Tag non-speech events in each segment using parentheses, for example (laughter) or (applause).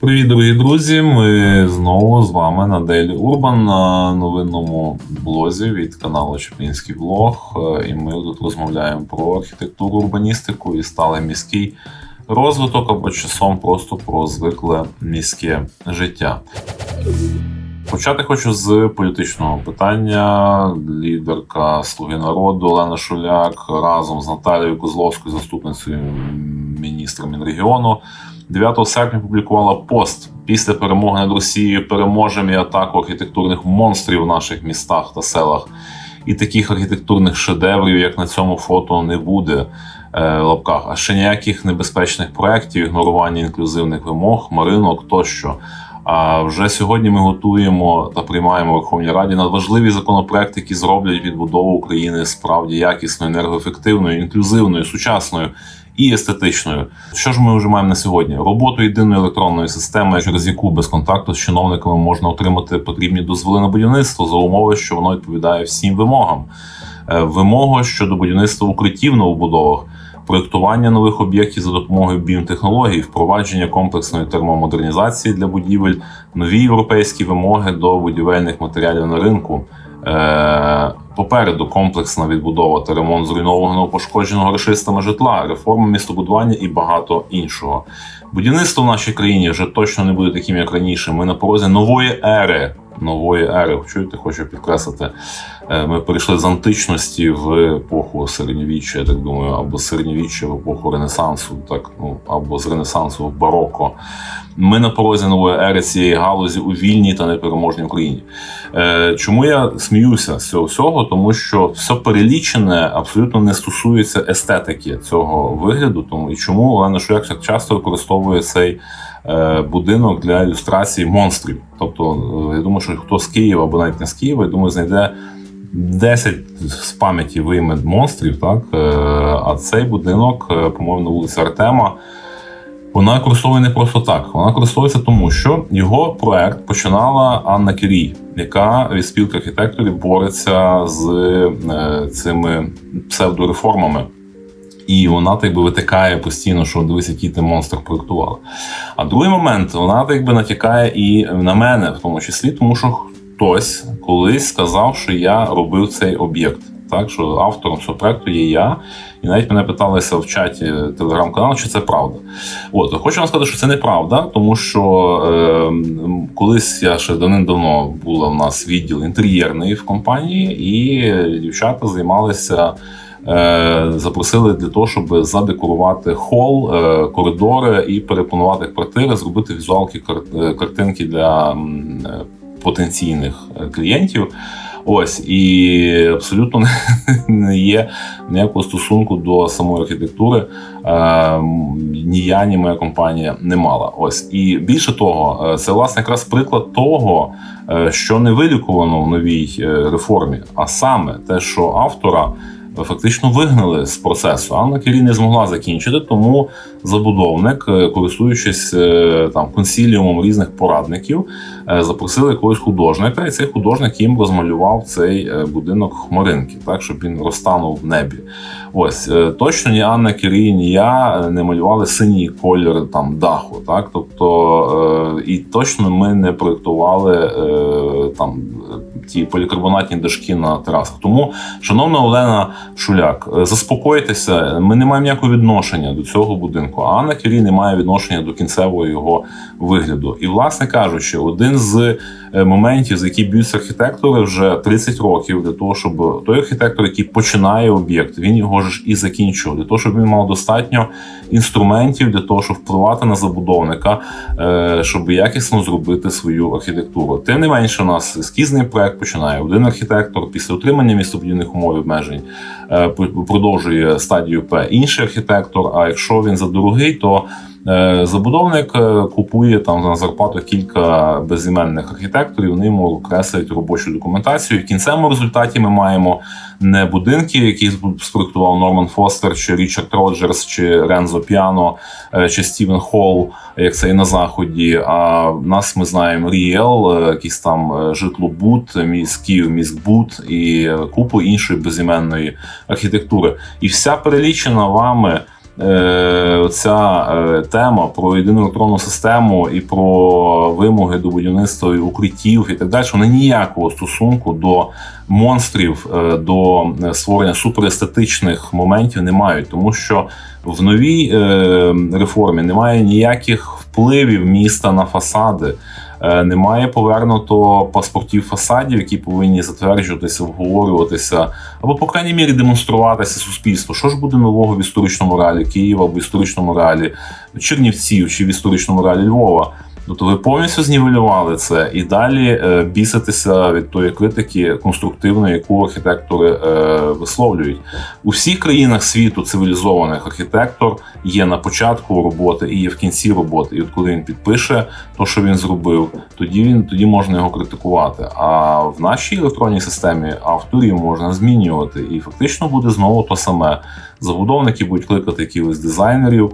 Привіт, дорогі друзі! Ми знову з вами на Daily Urban на новинному блозі від каналу Чеплінський блог. Е, І ми тут розмовляємо про архітектуру, урбаністику і сталий міський розвиток або часом просто про звикле міське життя. Почати хочу з політичного питання. Лідерка Слуги народу Олена Шуляк разом з Наталією Козловською, заступницею міністра Мінрегіону, 9 серпня публікувала пост після перемоги над Росією. Переможемо і атаку архітектурних монстрів в наших містах та селах. І таких архітектурних шедеврів, як на цьому фото, не буде е, лапках, а ще ніяких небезпечних проєктів, ігнорування інклюзивних вимог, маринок тощо. А вже сьогодні ми готуємо та приймаємо в Верховній Раді надважливі законопроекти, які зроблять відбудову України справді якісною, енергоефективною, інклюзивною, сучасною і естетичною. Що ж ми вже маємо на сьогодні? Роботу єдиної електронної системи, через яку без контакту з чиновниками можна отримати потрібні дозволи на будівництво за умови, що воно відповідає всім вимогам. Е, Вимога щодо будівництва укриттів на убудовах. Проєктування нових об'єктів за допомогою біотехнологій, впровадження комплексної термомодернізації для будівель, нові європейські вимоги до будівельних матеріалів на ринку. Попереду комплексна відбудова та ремонт зруйнованого пошкодженого рашистами житла, реформа містобудування і багато іншого. Будівництво в нашій країні вже точно не буде таким, як раніше. Ми на порозі нової ери. Нової ери, чуєте, хочу підкреслити. Е, Ми перейшли з античності в епоху середньовіччя, я так думаю, або середньовіччя в епоху Ренесансу, так ну або з Ренесансу в бароко. Ми на порозі нової ери цієї галузі у вільній та непереможній Україні. Е, Чому я сміюся з цього всього? Тому що все перелічене абсолютно не стосується естетики цього вигляду. Тому і чому Олена Шуяк часто використовує цей е, будинок для ілюстрації монстрів. Тобто, е, я думаю, що хто з Києва або навіть не з Києва, я думаю, знайде 10 з пам'яті вийме монстрів, так Е, а цей будинок, по-моєму, на вулиці Артема. Вона використовує не просто так. Вона користується тому, що його проект починала Анна Кірій, яка від спілки архітекторів бореться з цими псевдореформами. І вона так би витикає постійно, що дивись, який ти монстр проєктувала. А другий момент, вона так би натякає і на мене, в тому числі, тому що хтось колись сказав, що я робив цей об'єкт. Так, що автором цього проекту є я, і навіть мене питалися в чаті телеграм-каналу, чи це правда. От хочу вам сказати, що це неправда, тому що е, колись я ще давним-давно була в нас відділ інтер'єрний в компанії, і дівчата займалися. Е, запросили для того, щоб задекорувати хол, е, коридори і перепланувати квартири, зробити візуалки е, картинки для потенційних клієнтів. Ось і абсолютно (laughs) не- є ніякого стосунку до самої архітектури. Ні я, ні моя компанія не мала. Ось і більше того, це власне якраз приклад того, що не вилікувано в новій реформі, а саме те, що автора фактично вигнали з процесу. Анна Кірі не змогла закінчити, тому забудовник, е, користуючись е, там консіліумом різних порадників, е, запросили якогось художника, і цей художник їм розмалював цей будинок хмаринки, так щоб він розтанув в небі. Ось точно ні Анна Кірі, ні я не малювали синій колір там даху. Так, тобто і точно ми не проєктували е, там ті полікарбонатні дошки на терасах. Тому, шановна Олена Шуляк, е, заспокойтеся, ми не маємо ніякого відношення до цього будинку. А Анна Кюрі не має відношення до кінцевого його вигляду. І, власне кажучи, один з моментів, за які б'ються архітектори вже 30 років, для того, щоб той архітектор, який починає об'єкт, він його ж і закінчував, для того, щоб він мав достатньо інструментів для того, щоб впливати на забудовника, е, щоб якісно зробити свою архітектуру. Тим не менше, у нас ескізний проект починає один архітектор після отримання містобудівних умов і обмежень е, продовжує стадію П інший архітектор. А якщо він задорогий, то е, забудовник е, купує там на зарплату кілька безіменних архітекторів. Вони йому креслять робочу документацію. В кінцевому результаті ми маємо не будинки, які спроектував Норман Фостер, чи Річард Роджерс, чи Рензо Піано, е, чи Стівен Холл, як це і на заході. А нас ми знаємо Ріел, е, якийсь там е, житлобут, міськ Київ, міськбут і е, купу іншої безіменної архітектури. І вся перелічена вами е, ця е, тема про єдину електронну систему і про вимоги до будівництва укриттів і так далі, вона ніякого стосунку до монстрів, е, до е, створення суперестетичних моментів не мають, тому що в новій е, реформі немає ніяких впливів міста на фасади. Е, Немає повернуто паспортів фасадів, які повинні затверджуватися, обговорюватися, або, по крайній мірі, демонструватися суспільству. Що ж буде нового в історичному реалі Києва, в історичному реалі Чернівців чи в історичному реалі Львова? Тобто ви повністю знівелювали це і далі е, біситися від тої критики конструктивної, яку архітектори е, висловлюють. У всіх країнах світу цивілізованих архітектор є на початку роботи і є в кінці роботи. І от коли він підпише то, що він зробив, тоді він тоді можна його критикувати. А в нашій електронній системі авторів можна змінювати, і фактично буде знову то саме. Забудовники будуть кликати якихось дизайнерів.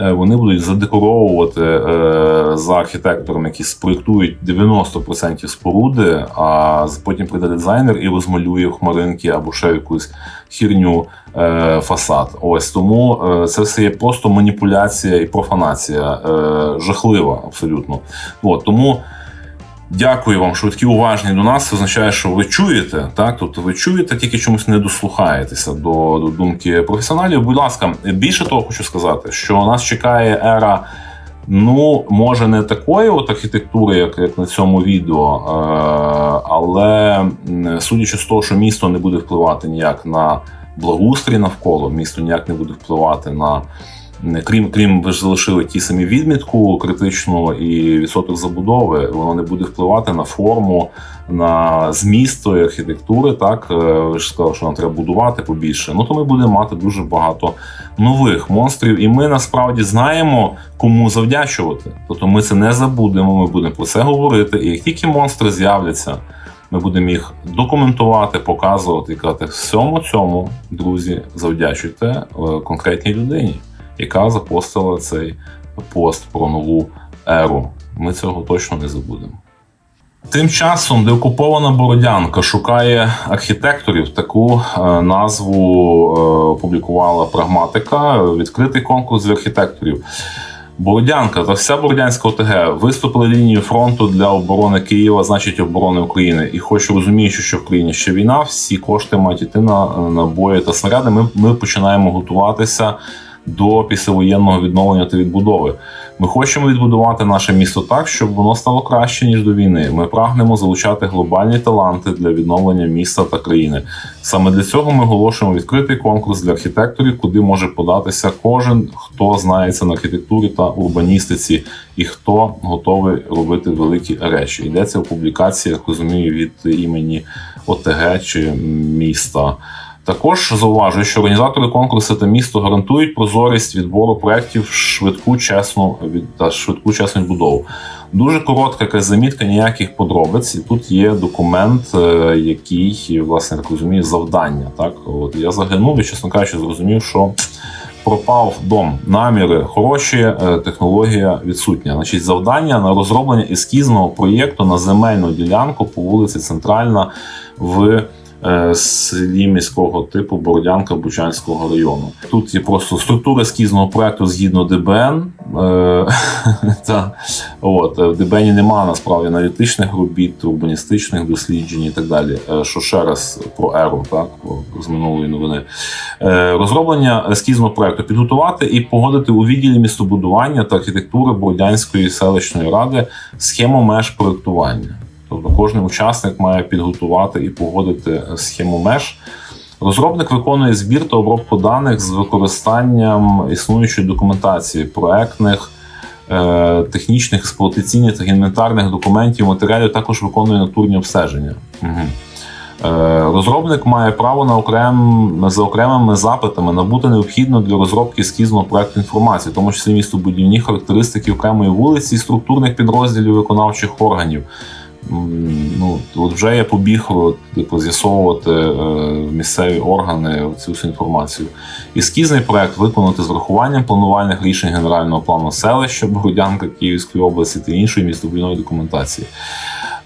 Е, Вони будуть задекоровувати е, за архітекторами, які спроєктують 90% споруди, а потім прийде дизайнер і розмалює хмаринки або ще якусь хірню е, фасад. Ось тому це все є просто маніпуляція і профанація, жахлива абсолютно. От тому. Дякую вам, що ви такі уважні до нас. Це означає, що ви чуєте, так? Тобто ви чуєте, тільки чомусь не дослухаєтеся до, до думки професіоналів. Будь ласка, більше того, хочу сказати, що нас чекає ера. Ну, може, не такої от архітектури, як, як на цьому відео, е, але судячи з того, що місто не буде впливати ніяк на благоустрій навколо, місто ніяк не буде впливати на крім крім ви ж залишили ті самі відмітку критичну і відсоток забудови, воно не буде впливати на форму, на зміст тої архітектури. Так Е, ви ж сказали, що нам треба будувати побільше. Ну то ми будемо мати дуже багато нових монстрів, і ми насправді знаємо, кому завдячувати. Тобто ми це не забудемо. Ми будемо про це говорити. І як тільки монстри з'являться. Ми будемо їх документувати, показувати і казати, всьому цьому, друзі, завдячуйте е, конкретній людині яка запостила цей пост про нову еру. Ми цього точно не забудемо. Тим часом деокупована Бородянка шукає архітекторів. Таку е, назву е, опублікувала прагматика. Відкритий конкурс для архітекторів. Бородянка та вся Бородянська ОТГ виступили лінією фронту для оборони Києва, значить оборони України. І хоч розуміючи, що в країні ще війна, всі кошти мають йти на, на бої та снаряди. Ми, ми починаємо готуватися до післявоєнного відновлення та відбудови. Ми хочемо відбудувати наше місто так, щоб воно стало краще ніж до війни. Ми прагнемо залучати глобальні таланти для відновлення міста та країни. Саме для цього ми оголошуємо відкритий конкурс для архітекторів, куди може податися кожен, хто знається на архітектурі та урбаністиці, і хто готовий робити великі речі. Йдеться у публікації, як розумію, від імені ОТГ чи міста. Також зауважую, що організатори конкурсу та місто гарантують прозорість відбору проєктів, швидку чесну та швидку чесну відбудову. Дуже коротка якась замітка, ніяких подробиць. І тут є документ, е, який, власне, так розумію, завдання. Так, от я заглянув і, чесно кажучи, зрозумів, що пропав дом. Наміри хороші, е, технологія відсутня. Значить, завдання на розроблення ескізного проєкту на земельну ділянку по вулиці Центральна в селі міського типу Бородянка Бучанського району. Тут є просто структура ескізного проекту згідно ДБН. Е, (laughs) та, от, е, в ДБНі немає насправді аналітичних робіт, урбаністичних досліджень і так далі. Е, Що ще раз про еру, так з минулої новини. Е, Розроблення ескізного проекту підготувати і погодити у відділі містобудування та архітектури Бородянської селищної ради схему меж проектування. Тобто кожен учасник має підготувати і погодити схему меж. Розробник виконує збір та обробку даних з використанням існуючої документації проектних, е, технічних, експлуатаційних та інвентарних документів, матеріалів, також виконує натурні обстеження. Е, Розробник має право на окрем, за окремими запитами набути необхідно для розробки ескізного проекту інформації, в тому числі містобудівні характеристики окремої вулиці і структурних підрозділів виконавчих органів. М, Ну, от вже я побіг от, типу, з'ясовувати е, місцеві органи цю всю інформацію. Ескізний проект виконати з врахуванням планувальних рішень генерального плану селища Бородянка Київської області та іншої містобудівної документації.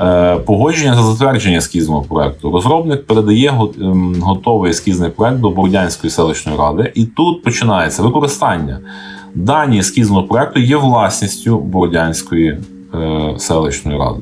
Е, Погодження та затвердження ескізного проекту. Розробник передає ем, готовий ескізний проект до Бордянської селищної ради, і тут починається використання. Дані ескізного проекту є власністю Бордянської е, селищної ради.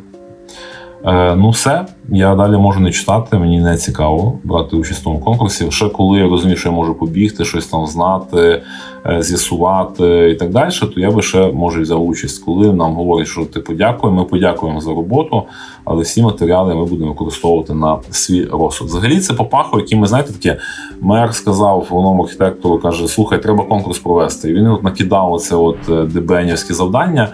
Е, ну, все. Я далі можу не читати, мені не цікаво брати участь в тому конкурсі. Ще коли я розумію, що я можу побігти, щось там знати, е, з'ясувати і так далі, то я би ще може взяв участь, коли нам говорять, що типу дякую, ми подякуємо за роботу, але всі матеріали ми будемо використовувати на свій розсуд. Взагалі це попахує, які ми знаєте, таке мер сказав головному архітектору, каже: слухай, треба конкурс провести. І він от накидав оце от е, дебенівське завдання.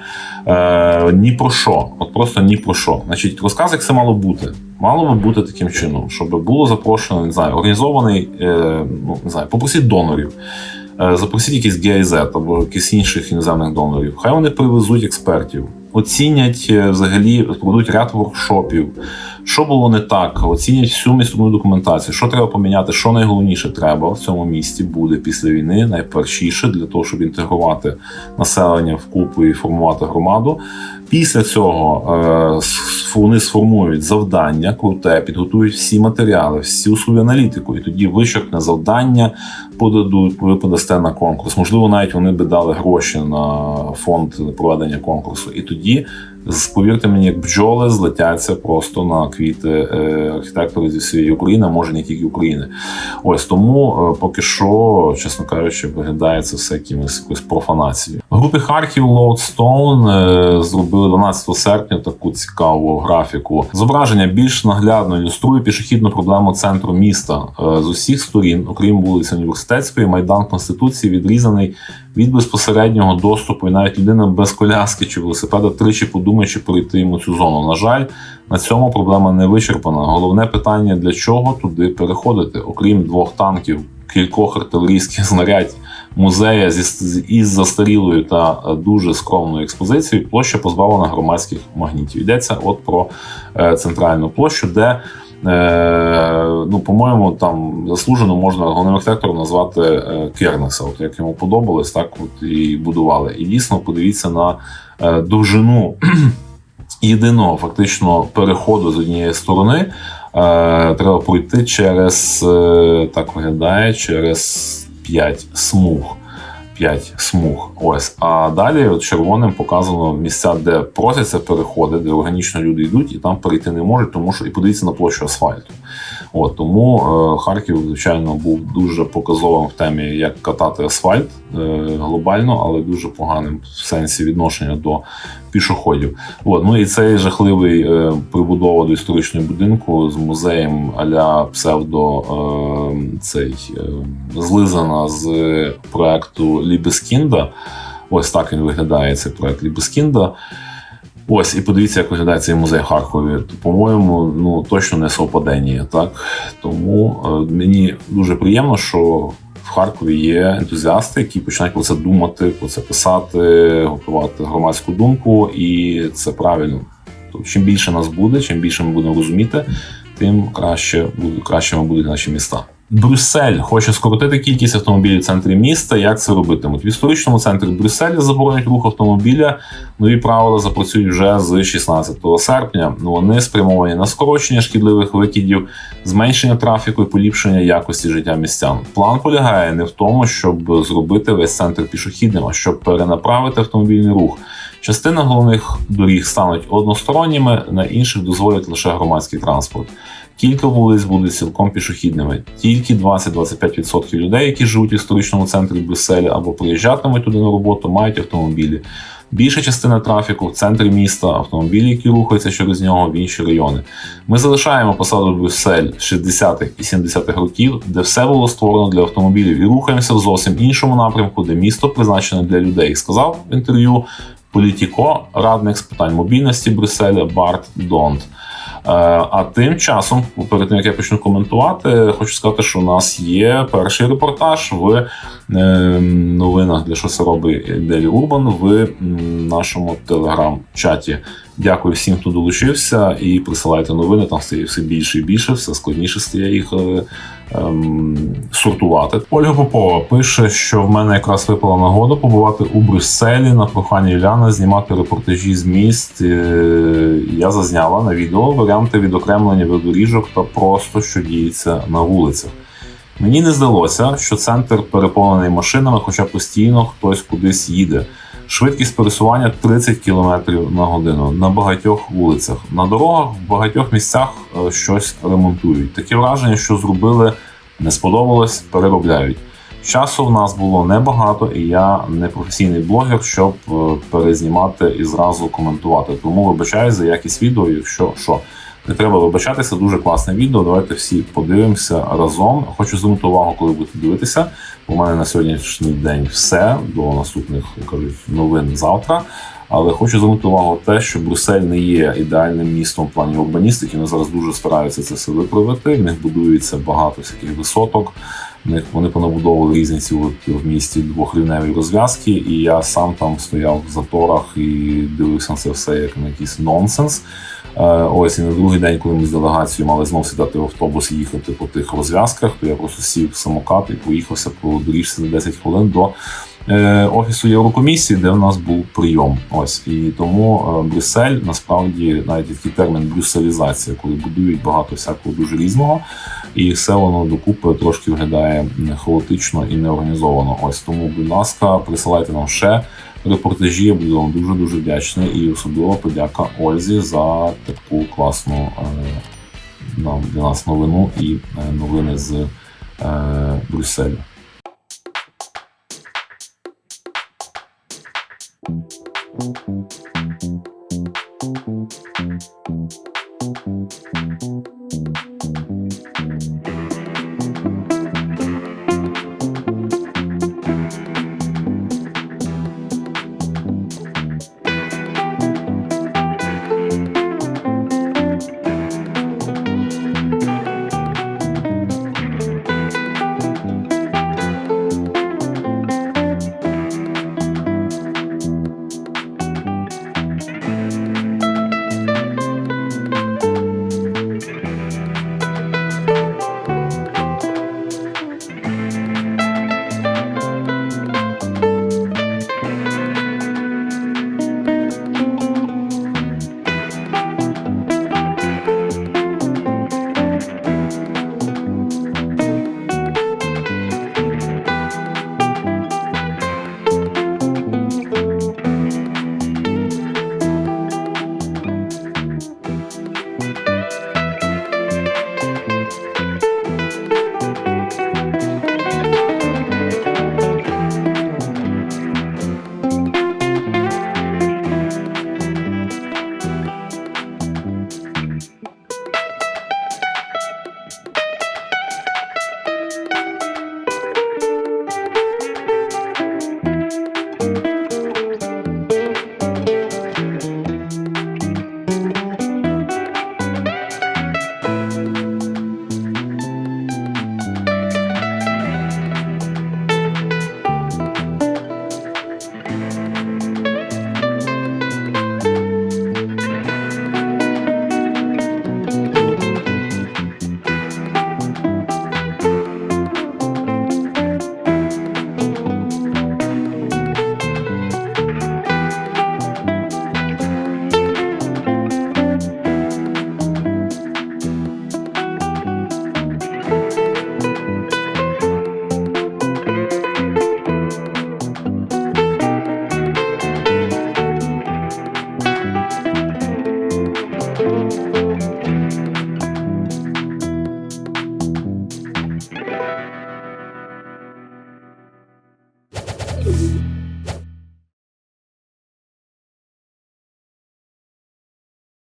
Е, ні про що, от просто ні про що. Значить, розказ, як це мало бути. Мало би бути таким чином, щоб було запрошено, не знаю, організований, е, ну не знаю, попросіть донорів, е, запросіть якийсь GIZ або якихось інших іноземних донорів. Хай вони привезуть експертів, оцінять е, взагалі, проведуть ряд воркшопів. Що було не так, оцінять всю містову документацію, що треба поміняти, що найголовніше треба в цьому місті буде після війни, найпершіше для того, щоб інтегрувати населення в купу і формувати громаду. Після цього е, вони сформують завдання, круте, підготують всі матеріали, всю свою аналітику, і тоді вичерпне завдання подадуть, ви подасте на конкурс. Можливо, навіть вони би дали гроші на фонд проведення конкурсу. І тоді, повірте мені, як бджоли злетяться просто на квіти е, архітектори зі всієї України, може не тільки України. Ось тому е, поки що, чесно кажучи, виглядає це все якимось якоюсь профанацією. В групі Харків Лоудстоун е, зробили 12 серпня таку цікаву графіку. Зображення більш наглядно ілюструє пішохідну проблему центру міста Е, з усіх сторін, окрім вулиці Університетської, майдан Конституції відрізаний від безпосереднього доступу, і навіть людина без коляски чи велосипеда тричі подумає, чи пройти йому цю зону. На жаль, на цьому проблема не вичерпана. Головне питання для чого туди переходити, окрім двох танків, кількох артилерійських (laughs) знарядь. Музея із застарілою та дуже скромною експозицією, площа позбавлена громадських магнітів. Йдеться от про е, центральну площу, де Е, ну, по-моєму, там заслужено можна головним архітектором назвати е, Кернеса, от як йому подобалось, так от і будували. І дійсно подивіться на довжину (clears throat) єдиного фактично переходу з однієї сторони. Треба пройти через е, так виглядає через 5 смуг. 5 смуг. Ось. А далі червоним показано місця, де просяться переходи, де органічно люди йдуть, і там перейти не можуть, тому що і подивіться на площу асфальту. От тому е, Харків, звичайно, був дуже показовим в темі, як катати асфальт е, глобально, але дуже поганим в сенсі відношення до пішоходів. От, ну і цей жахливий е, прибудова до історичного будинку з музеєм аля псевдо е, цей е, злизана з проекту Лібескінда. Ось так він виглядає цей проект Лібескінда. Ось, і подивіться, як виглядає цей музей в Харкові. По-моєму, ну точно не совпадення, так? Тому е, мені дуже приємно, що в Харкові є ентузіасти, які починають про це думати, про це писати, готувати громадську думку, і це правильно. Тобто, чим більше нас буде, чим більше ми будемо розуміти, тим краще будуть кращими будуть наші міста. Брюссель хоче скоротити кількість автомобілів в центрі міста. Як це робитимуть? В історичному центрі Брюсселя заборонять рух автомобіля. Нові правила запрацюють вже з 16 серпня. Ну, Вони спрямовані на скорочення шкідливих викидів, зменшення трафіку і поліпшення якості життя містян. План полягає не в тому, щоб зробити весь центр пішохідним, а щоб перенаправити автомобільний рух. Частина головних доріг стануть односторонніми, на інших дозволять лише громадський транспорт. Кілька вулиць будуть цілком пішохідними. Тільки 20-25% людей, які живуть в історичному центрі Брюсселя або приїжджатимуть туди на роботу, мають автомобілі. Більша частина трафіку в центрі міста, автомобілі, які рухаються через нього в інші райони. Ми залишаємо посаду Брюссель 60-х і 70-х років, де все було створено для автомобілів, і рухаємося в зовсім іншому напрямку, де місто призначене для людей. Сказав в інтерв'ю Політіко, радник з питань мобільності Брюсселя Барт Донт. Е, А тим часом, перед тим як я почну коментувати, хочу сказати, що у нас є перший репортаж в е, новинах для що це робить Делі Урбан в нашому телеграм-чаті. Дякую всім, хто долучився, і присилайте новини. Там стає все більше і більше, все складніше стає їх е, ем, сортувати. Ольга Попова пише, що в мене якраз випала нагода побувати у Брюсселі на прохання Іляна знімати репортажі з міст. Е, Я зазняла на відео варіанти відокремлення велодоріжок та просто що діється на вулицях. Мені не здалося, що центр переповнений машинами, хоча постійно хтось кудись їде. Швидкість пересування 30 км на годину на багатьох вулицях. На дорогах в багатьох місцях е, щось ремонтують. Таке враження, що зробили, не сподобалось, переробляють. Часу в нас було небагато, і я не професійний блогер, щоб е, перезнімати і зразу коментувати. Тому вибачаю за якість відео, якщо що. Не треба вибачатися, дуже класне відео. Давайте всі подивимося разом. Хочу звернути увагу, коли будете дивитися. У мене на сьогоднішній день все до наступних кажуть новин завтра. Але хочу звернути увагу те, що Брюссель не є ідеальним містом в плані урбаністики. Вони зараз дуже стараються це все виправити. В них будується багато всяких висоток. В них вони понабудовували різні ці в місті двохрівневі розв'язки, і я сам там стояв в заторах і дивився на це все як на якийсь нонсенс. Е, Ось і на другий день, коли ми з делегацією мали знов сідати в автобус і їхати по тих розв'язках, то я просто сів самокат і поїхався по доріжці за 10 хвилин до е, офісу Єврокомісії, де в нас був прийом. Ось і тому е, Брюссель насправді навіть такий термін брюсселізація, коли будують багато всякого дуже різного, і все воно докупи трошки виглядає хаотично і неорганізовано. Ось тому, будь ласка, присилайте нам ще репортажі. Я буду вам дуже дуже вдячний і особливо подяка Ользі за таку класну е, нам для нас новину і е, новини з е, Брюсселю.